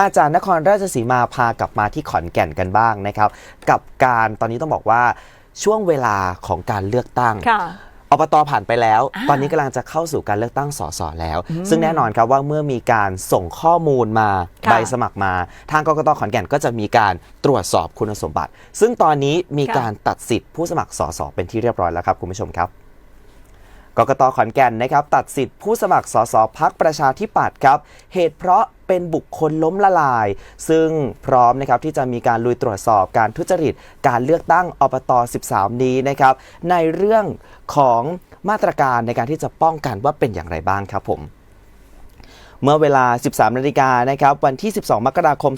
อาจารย์นครราชสีมาพากลับมาที่ขอนแก่นกันบ้างนะครับ กับการตอนนี้ต้องบอกว่าช่วงเวลาของการเลือกตั้งค่ะอบตผ่านไปแล้วอ่าตอนนี้กำลังจะเข้าสู่การเลือกตั้งสสแล้ว ซึ่งแน่นอนครับว่าเมื่อมีการส่งข้อมูลมาค่ะใบสมัครมา ทางกกตขอนแก่นก็จะมีการตรวจสอบคุณสมบัติ ซึ่งตอนนี้มีค่ะการตัดสิทธิ์ผู้สมัครสสเป็นที่เรียบร้อยแล้วครับคุณผู้ชมครับกกตขอนแก่นนะครับตัดสิทธิ์ผู้สมัครสสพักประชาธิปัตย์ครับ เหตุเพราะ เป็นบุคคลล้มละลาย ซึ่งพร้อมนะครับที่จะมีการลุยตรวจสอบการทุจริต การเลือกตั้งอบต 13 นี้นะครับ ในเรื่องของมาตรการในการที่จะป้องกันว่าเป็นอย่างไรบ้างครับผมเมื่อเวลา 13 นาฬิกานะครับ วันที่ 12 มกราคม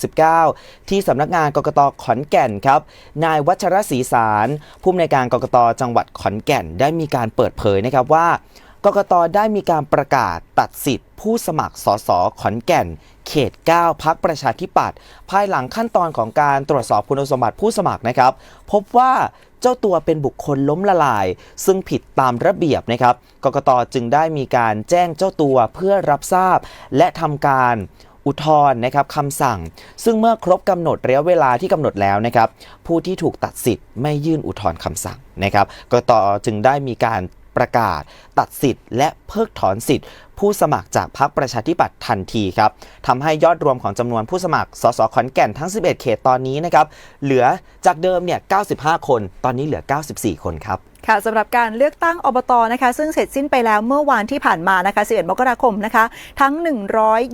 2569 ที่สำนักงานกกตขอนแก่นครับ นายวัชรศรีสารผู้อำนวยการกกตจังหวัดขอนแก่น ได้มีการเปิดเผยนะครับว่า กกตได้มีการประกาศตัดสิทธิ์ ผู้สมัครสสขอนแก่น เขต 9 พักประชาธิปัตย์ภายหลังขั้นตอนของการตรวจสอบคุณสมบัติผู้สมัครนะครับ พบว่าเจ้าตัวเป็นบุคคลล้มละลาย ซึ่งผิดตามระเบียบนะครับ กกตจึงได้มีการแจ้งเจ้าตัวเพื่อรับทราบ และทำการอุทธรณ์นะครับคำสั่ง ซึ่งเมื่อครบกำหนดระยะเวลาที่กำหนดแล้วนะครับ ผู้ที่ถูกตัดสิทธิ์ไม่ยื่นอุทธรณ์คำสั่งนะครับกกตจึงได้มีการ ประกาศ ตัดสิทธิ์ และเพิกถอนสิทธิ์ ผู้สมัครจากพรรคประชาธิปัตย์ทันทีครับทำให้ยอดรวมของจำนวนผู้สมัครสสขอนแก่นทั้ง 11 เขตตอนนี้นะครับเหลือจากเดิมเนี่ย 95 คน ตอนนี้เหลือ 94 คนครับ ค่ะสำหรับการเลือกตั้งอบตนะคะซึ่งเสร็จสิ้นไปแล้วเมื่อวานที่ผ่านมานะคะ11มกราคมนะคะ ทั้ง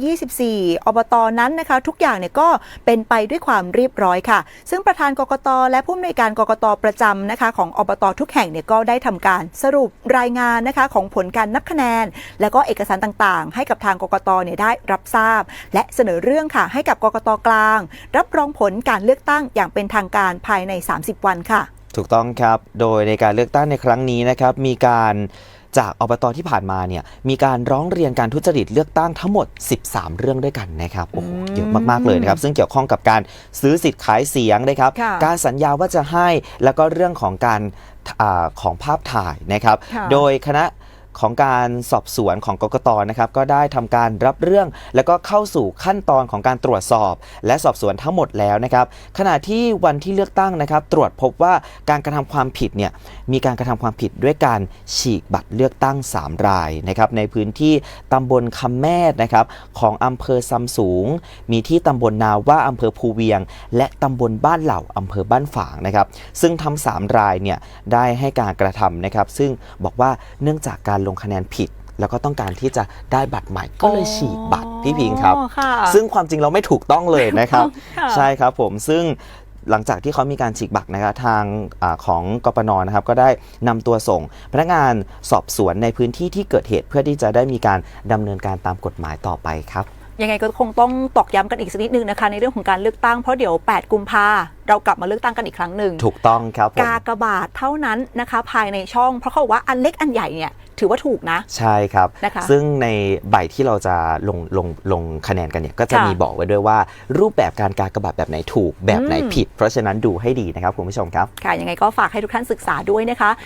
124 อบตนั้นนะคะ ทุกอย่างเนี่ยก็เป็นไปด้วยความเรียบร้อยค่ะ ซึ่งประธานกกต และผู้อำนวยการกกตประจำนะคะ ของอบตทุกแห่งเนี่ยก็ได้ทำการสรุปรายงานนะคะของผลการนับคะแนน แล้วก็เอกสารต่างๆ ให้กับทางกกตเนี่ยได้รับทราบ และเสนอเรื่องค่ะให้กับกกตกลาง รับรองผลการเลือกตั้งอย่างเป็นทางการภายใน 30 วันค่ะ ถูกต้องครับ โดยในการเลือกตั้งในครั้งนี้นะครับมีการจากอบตที่ผ่านมาเนี่ยมีการร้องเรียนการทุจริตเลือกตั้งทั้งหมด 13 เรื่องด้วยกันนะครับโอ้โหเยอะมากๆเลยนะครับ ซึ่งเกี่ยวข้องกับการซื้อสิทธิ์ขายเสียงนะครับค่ะการสัญญาว่าจะให้แล้วก็เรื่องของการอาของภาพถ่ายนะครับค่ะโดยคณะ ของการสอบสวนของกกตนะครับก็ได้ทำการรับเรื่อง แล้วก็เข้าสู่ขั้นตอนของการตรวจสอบ และสอบสวนทั้งหมดแล้วนะครับขณะที่วันที่เลือกตั้งนะครับ ตรวจพบว่าการกระทำความผิดเนี่ยมีการกระทำความผิดด้วยการฉีกบัตรเลือกตั้ง 3 รายนะครับในพื้นที่ตำบลคำแมดนะครับของอำเภอซำสูง มีที่ตำบลนาว่าอำเภอภูเวียง และตำบลบ้านเหล่าอำเภอบ้านฝางนะครับซึ่งทั้ง3รายเนี่ยได้ให้การกระทำนะครับซึ่งบอกว่าเนื่องจากการลงคะแนนผิด แล้วก็ต้องการที่จะได้บัตรใหม่ก็เลยฉีกบัตรพี่พิงครับอ๋อค่ะซึ่งความจริงเราไม่ถูกต้องเลยนะครับ ค่ะ ใช่ครับผมซึ่งหลังจากที่เขามีการฉีกบัตรนะครับทางอาของกปนนะครับก็ได้นำตัวส่ง พนักงานสอบสวนในพื้นที่ที่เกิดเหตุเพื่อที่จะได้มีการดำเนินการตามกฎหมายต่อไปครับ ยังไงก็คงต้องตอกย้ำกันอีกสักนิดนึงนะคะในเรื่องของการเลือกตั้งเพราะเดี๋ยว 8 กุมภาเรากลับมาเลือกตั้งกันอีกครั้งหนึ่งถูกต้องครับผม กากบาทเท่านั้นนะคะ ภายในช่องเพราะเขาบอกว่าอันเล็กอันใหญ่เนี่ย ถือว่าถูกนะ ใช่ครับ นะคะซึ่งในใบที่เราจะลงลงลงคะแนนกันเนี่ยก็จะค่ะมีบอกไว้ด้วยว่า รูปแบบการกากบาทแบบไหนถูกแบบไหนอืม ผิด เพราะฉะนั้นดูให้ดีนะครับคุณผู้ชมครับ ค่ะยังไงก็ฝากให้ทุกท่านศึกษาด้วยนะคะ